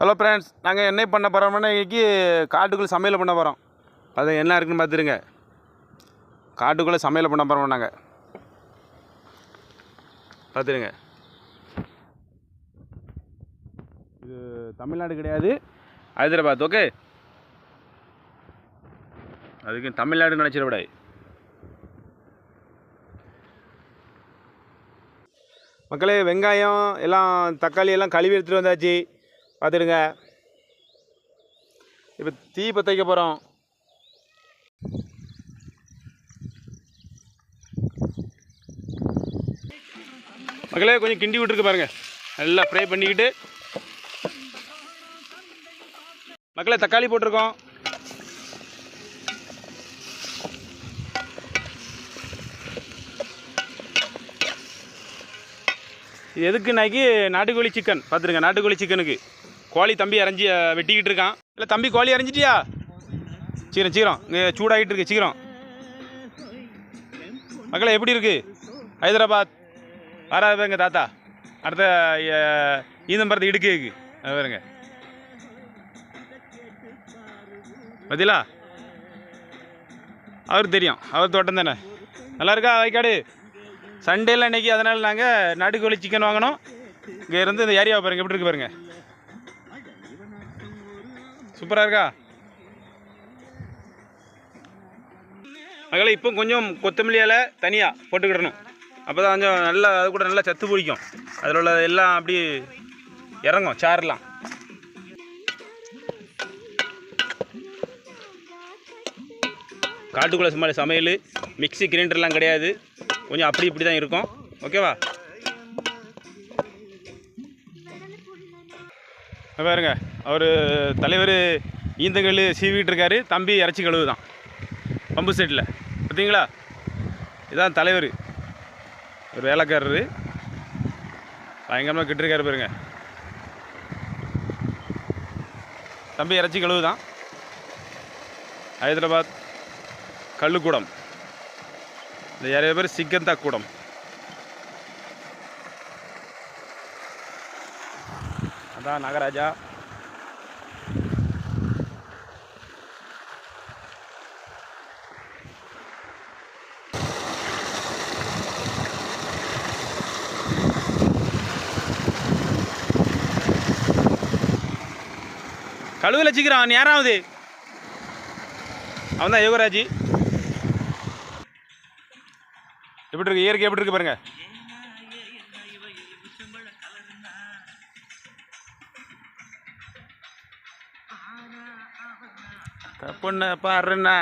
Hello friends நாங்கள் என்ன பண்ண போகிறோம்னா இன்றைக்கி காட்டுக்குள்ளே சமையல் பண்ண போகிறோம் அது என்ன இருக்குன்னு பார்த்துருங்க. காட்டுக்குள்ளே சமையல் பண்ண போகிறோம் நாங்கள் பார்த்துருங்க. இது தமிழ்நாடு கிடையாது. ஹைதராபாத் ஓகே அதுக்கு தமிழ்நாடு நினச்சிடக்கூடாது மக்களே வெங்காயம் எல்லாம் தக்காளி எல்லாம் கழுவி எடுத்துகிட்டு வந்தாச்சு. பார்த்துடுங்க. இப்போ தீ பற்ற வைக்க போகிறோம் மக்களே கொஞ்சம் கிண்டி விட்டுருக்கு பாருங்க. நல்லா ஃப்ரை பண்ணிக்கிட்டு. மக்களே தக்காளி போட்டிருக்கோம். இது எதுக்குனாக்கி நாட்டுக்கோழி சிக்கன் பார்த்துருங்க நாட்டுக்கோழி சிக்கனுக்கு கோழி தம்பி அரைஞ்சி வெட்டிக்கிட்டு இருக்கான். இல்லை தம்பி கோழி அரைஞ்சிட்டியா? சீக்கிரம் சீக்கிரம். இங்கே சூடாகிட்டு இருக்கு சீக்கிரம். மக்களை எப்படி இருக்கு? ஹைதராபாத். வராது எங்கள் தாத்தா. அடுத்த ஈந்தம்பரத்து இடுக்கு இடுக்கு பாருங்க. பதிலா அவர் தெரியும். அவர் தோட்டம் தானே? நல்லா இருக்கா வைக்காடு சண்டேல இன்றைக்கி அதனால் நாங்கள் நாட்டுக்கோழி சிக்கன் வாங்கினோம் இங்கே இருந்து இந்த ஏரியாவை பாருங்கள் எப்படி இருக்கு பாருங்கள் சூப்பராக இருக்கா? மகளே இப்போ கொஞ்சம் கொத்தமல்லி இலை தனியாக போட்டுக்கிடணும். அப்போ தான் கொஞ்சம் நல்லா அது கூட நல்லா சத்து பிடிக்கும் அதில் உள்ள எல்லாம் அப்படி இறங்கும் சாரெலாம் காட்டுக்குள்ளே சும்மா சமையல் மிக்ஸி கிரைண்டர்லாம் கிடையாது. கொஞ்சம் அப்படி இப்படி தான் இருக்கும். ஓகேவா பாருங்கள் பாருங்க. அவர் தலைவர் ஈந்தங்கல் சீவிட்டு இருக்காரு. தம்பி இறச்சி கழுவு தான் பம்பு செட்டில். பார்த்தீங்களா இதான் தலைவர். ஒரு வேலைக்காரரு. பயங்கரமாக கிட்டிருக்காரு பாருங்க. தம்பி இறச்சி கழுவு தான் ஹைதராபாத் கள்ளுக்கூடம். இந்த நிறைய பேர்? சிக்கந்தா கூடம். அதான் நாகராஜா. கழுவில் வச்சுக்கிறான் யாராவது அவன் தான் யோகராஜி. எப்படி இருக்கு? இயற்கை எப்படி இருக்கு பாருங்க. பொண்ணு பாருண்ணா.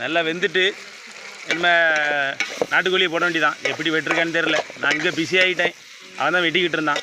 நல்லா வெந்துட்டு நம்ம நாட்டுக்கோழியை போட வேண்டியதான் எப்படி வெட்டிருக்கான்னு தெரில நான் இங்கே பிஸி ஆகிட்டேன் அவன் தான் வெட்டிக்கிட்டு இருந்தான்.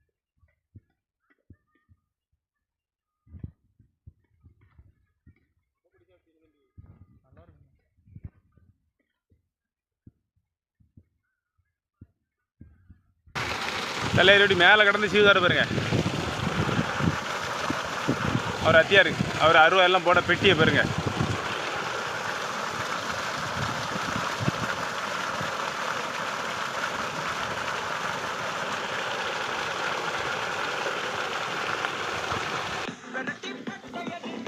தலையரோடி மேலே கடந்து சீதாரு பாருங்க. அவர் அத்தியாரு. அவர் அருவா எல்லாம் போட பெட்டியை பாருங்க.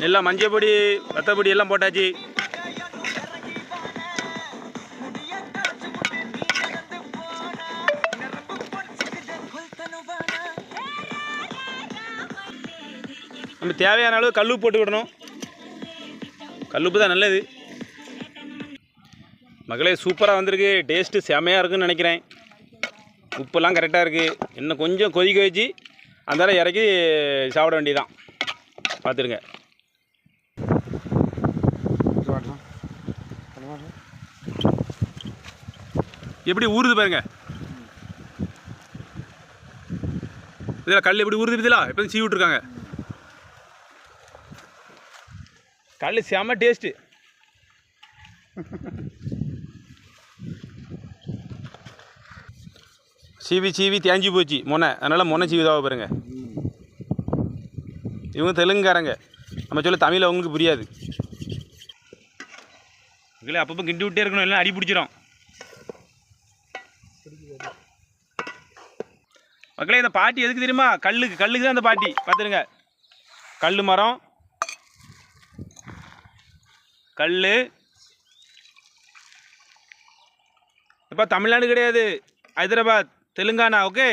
எல்லாம் மஞ்சள் பொடி வத்தப்பொடி எல்லாம் போட்டாச்சு. அப்படி தேவையான அளவு கல்லுப்பு போட்டு விடணும். கல்லுப்பு தான் நல்லது. மகளே சூப்பராக வந்திருக்கு. டேஸ்ட்டு செமையாக இருக்குன்னு நினைக்கிறேன். உப்பெல்லாம் கரெக்டாக இருக்குது இன்னும் கொஞ்சம் கொதிக்க வச்சு அந்தால இறக்கி சாப்பிட வேண்டியதான் பார்த்துருங்க எப்படி ஊறுது பாருங்க. இதில் கல் எப்படி ஊறுது இதில் இப்போ சீவி விட்ருக்காங்க கல் செம டேஸ்ட்டு. சீவி சீவி தேஞ்சி போச்சு. மொனை. அதனால் மொனை சீவிதாவை பாருங்க. இவங்க தெலுங்குக்காரங்க நம்ம சொல்ல தமிழ் அவங்களுக்கு புரியாது. இல்லை அப்பப்போ கிண்டி விட்டே இருக்கணும். இல்லைன்னா அடி பிடிச்சிரும். மக்களே இந்த பாட்டி எதுக்கு தெரியுமா? கல்லுக்கு கல்லுக்கு தான் அந்த பாட்டி. பார்த்துருங்க. கல் மரம் கல் இப்போ தமிழ்நாடு கிடையாது. ஹைதராபாத் தெலுங்கானா ஓகே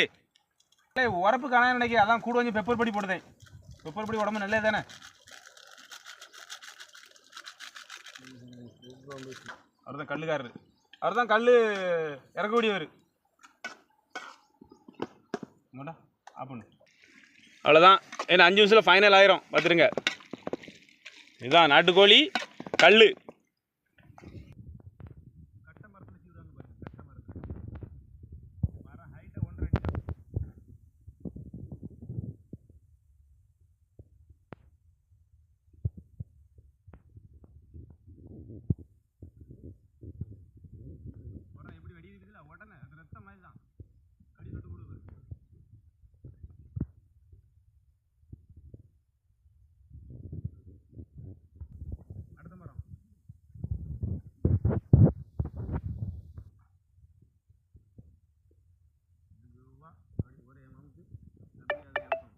உரப்பு காண நினைக்க அதான் கூட கொஞ்சம் பெப்பர் பொடி போடுதேன். பெப்பர் பொடி உடம்பு நல்லது தானே? அவர் தான் கல்லுக்காரரு அவர் தான் கல் இறக்கக்கூடியவர் ஆப்பண்ணு அவ்வளோதான் ஏன்னா அஞ்சு நிமிஷத்தில் ஃபைனல் ஆயிரும். பார்த்துருங்க. இதுதான் நாட்டுக்கோழி. கல் எப்படி வெடிக்குதுல உடனே அது ரத்தம் மாதிரி தான் அடி தொட்டு கொடுக்குது அடுத்த மரம் மெதுவா அப்படி ஒரே அமௌண்ட்டு அப்படியே அதை இறக்கணும்.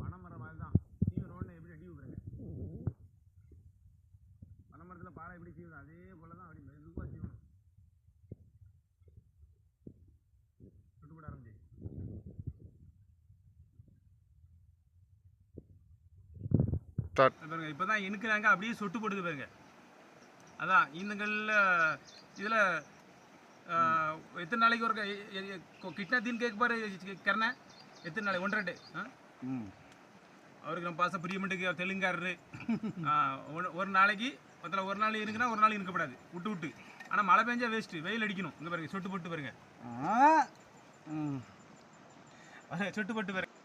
பனைமரம் மாதிரி தான் நீங்கள் ரோட்டில் எப்படி அடி விடுறீங்க பனைமரத்தில் பாறை எப்படி செய்யணும். அதே போல தான் அப்படி மெதுவாக செய்யணும். போட ஆரம்பிச்சு. பாருங்க இப்போ தான் இனுக்குறாங்க அப்படியே சொட்டு போடுது பாருங்க. அதான் இந்தங்களில் இதில் எத்தனை நாளைக்கு ஒரு கிட்னா தீன் கேக் பாரு கரண. எத்தனை நாளைக்கு ஒன்றரை டே ஆ? அவருக்கு நம்ம பாச பிரியமட்டுக்கு தெலுங்காரரு. ஒரு- நாளைக்கு மொத்தம் ஒரு நாள் இருக்குன்னா ஒரு நாள் இருக்கப்படாது விட்டு விட்டு. ஆனால் மழை பெஞ்சா வேஸ்ட்டு வெயில் அடிக்கணும். இங்கே பாருங்க சொட்டு போட்டு பாருங்க. சொட்டு போட்டு பாருங்க.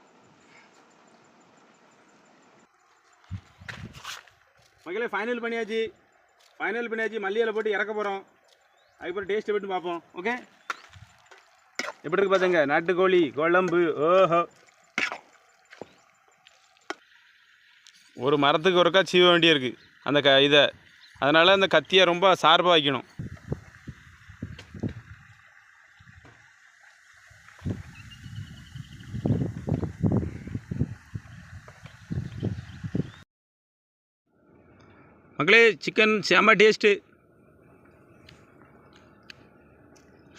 மக்களே ஃபைனல் பண்ணியாச்சு. ஃபைனல் பண்ணியாச்சு. மல்லியில் போட்டு இறக்க போகிறோம் அதுக்கப்புறம் டேஸ்ட்டை விட்டு பார்ப்போம். ஓகே எப்படி இருக்கு பார்த்துங்க. நாட்டுக்கோழி குழம்பு ஓஹோ. ஒரு மரத்துக்கு ஒருக்கா சீவ வேண்டியிருக்கு. அந்த க இதை. அதனால் அந்த கத்தியை ரொம்ப சார்பாக வைக்கணும். மக்களே சிக்கன் செம்ம டேஸ்ட்டு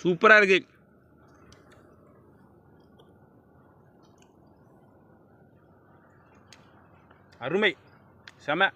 சூப்பராக இருக்குது அருமை. செம.